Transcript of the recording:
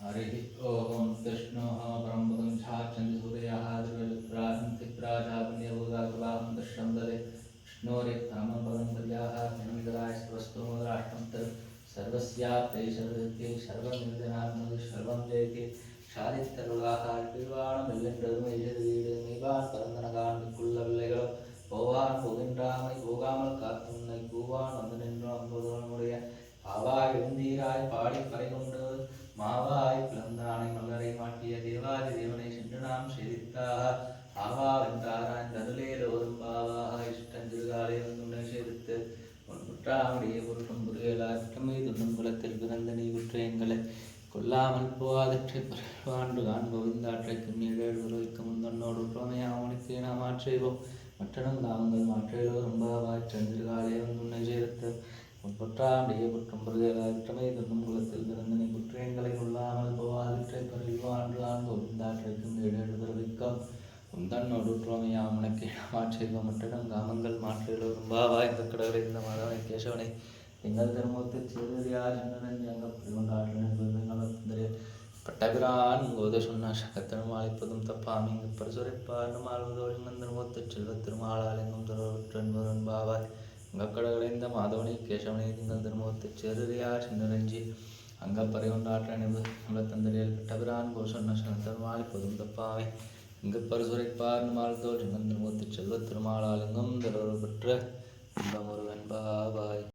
हरिः ॐ कृष्णोः परमपदं झाच्छन्ति सूर्याः द्रविप्रासन्ति प्राजापुण्यभूतात्वाहं दृश्यं तदे विष्णोरे परमं पदं पर्याः जनमिदराय सर्वस्तु राष्ट्रं तत् सर्वस्याप्ते सर्वत्यै सर्वमिदनात्मति सर्वं जयति சாதித்தருளாகால் பிழ்வானம் இல்லென்றதும் எய்தது வீடு மெய்வான் பரந்தனகான் மிக்குள்ள பிள்ளைகளோ போவான் போகின்றாமை போகாமல் காக்கும் உன்னை பூவான் வந்து நின்றோம் அம்புதனுடைய பாவாய் எழுந்தீராய் பாடி பறை கொண்டு மாவாய் பிளந்தானை மலரை மாட்டிய தேவாதி தேவனை சென்று நாம் சேதித்தாக ஆவா வென்றாராய் ஒரு பாவாக இஷ்டஞ்சிறுகாலை வந்து சேதித்து உன் குற்றாமுடைய பொருட்டும் புரியலாற்றமை குற்றமை துண்ணும் குலத்தில் பிறந்த நீ உற்ற எங்களை கொல்லாமல் போவாதற்றை பரவாண்டு காண் கோவிந்தாற்றை குன்னீழல் உருவைக்கு முந்தன்னோடு உற்றமையாமனுக்கு நாம் ஆற்றைவோம் மற்றனும் நாங்கள் மாற்றையோ ரொம்பவாய் செந்திருகாலே வந்து சேர்த்து முற்பற்றாண்டிய குற்றம் புரிதலாய் குற்றமை துண்ணும் குலத்தில் பிறந்தனை புற்று கோவிந்தாற்றை குன்னீழல் உருவைக்கும் முந்தன்னோடு உற்றமையாமனுக்கு நாம் ஆற்றைவோம் மற்றனும் காமங்கள் மாற்றையிலோ ரொம்பவாய் இந்த கடவுளை இந்த மாதவனை கேசவனை. எங்கள் திருமுகத்து சிறுதியார் அங்க பிரிவண்டாற்றினர் பட்டபிரான் கோத சொன்ன சகத்தனும் அழைப்பதும் தப்பாமி. இங்கு பரிசுரைப்பாரும் ஆழ்வதோடு திருமுகத்து செல்வ திருமாலாலெங்கும் திருவற்றன்புரன் பாவாய் அங்க அங்கப்பறையுண்டாற்றணிவு நலத்தந்தரில் பெற்றபிரான் கோஷன் சனத்தருமாள் பொதுந்தப்பாவை இங்கு பரிசுரைப்பார் மாழ்தோல் சின்னந்தன் மூர்த்தி செல்வத் திருமாலாலிங்கம் தரவு பெற்ற இன்பம் ஒருவன் பாவாய்